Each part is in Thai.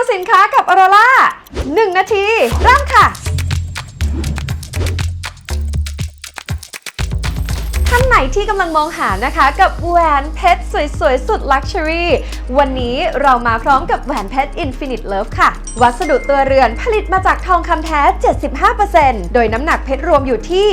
วสินค้ากับออโรล่า1นาทีเริ่มค่ะ ที่กำลังมองหานะคะ กับแหวนเพชรสวยๆ สุดลักชัวรี่วันนี้เรามาพร้อมกับแหวนเพชร Infinite Love ค่ะ วัสดุตัวเรือนผลิตมาจากทองคำแท้ 75%โดยน้ำหนักเพชรรวมอยู่ที่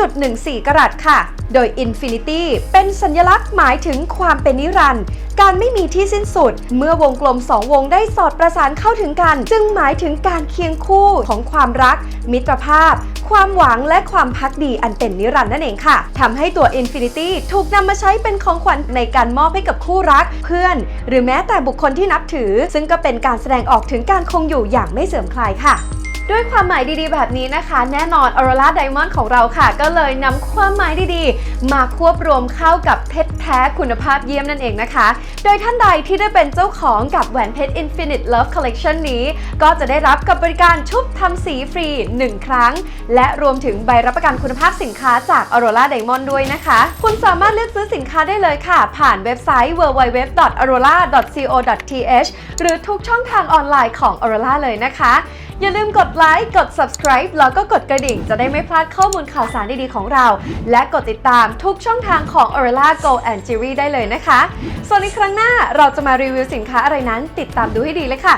0.14 กรัตค่ะ โดย Infinity เป็นสัญลักษณ์หมายถึงความเป็นนิรันดร์การไม่มีที่สิ้นสุด เมื่อวงกลมสองวงได้สอดประสานเข้าถึงกัน จึงหมายถึงการเคียงคู่ของความรัก มิตรภาพ ความหวังและความพักดีอันเป็นนิรันดร์นั่นเองค่ะทำให้ตัว Infinity ถูกนำมาใช้เป็นของขวัญในการมอบให้กับคู่รัก เพื่อน หรือแม้แต่บุคคลที่นับถือ ซึ่งก็เป็นการแสดงออกถึงการคงอยู่อย่างไม่เสื่อมคลายค่ะ ด้วยความหมายดีๆ แบบนี้นะคะ แน่นอน Aurora Diamond ของเราค่ะ ก็เลยนำความหมายดีๆ มาควบรวมเข้ากับเพชรแท้คุณภาพเยี่ยมนั่นเองนะคะ โดยท่านใดที่ได้เป็นเจ้าของกับแหวนเพชร Infinite Love Collection นี้ ก็จะได้รับกับบริการชุบทำสีฟรี 1 ครั้ง และรวมถึงใบรับประกันคุณภาพสินค้าจาก Aurora Diamond ด้วยนะคะ คุณสามารถเลือกซื้อสินค้าได้เลยค่ะ ผ่านเว็บไซต์ www.aurora.co.th หรือทุกช่องทางออนไลน์ของ Aurora เลยนะคะ อย่าลืมกดไลค์ กด subscribe แล้วก็กดกระดิ่ง จะได้ไม่พลาดข้อมูลข่าวสารดีๆของเรา และกดติดตามทุกช่องทางของ Aurora Go and Jewelry ได้เลยนะคะ ส่วนในครั้งหน้าเราจะมารีวิวสินค้าอะไรนั้น ติดตามดูให้ดีเลยค่ะ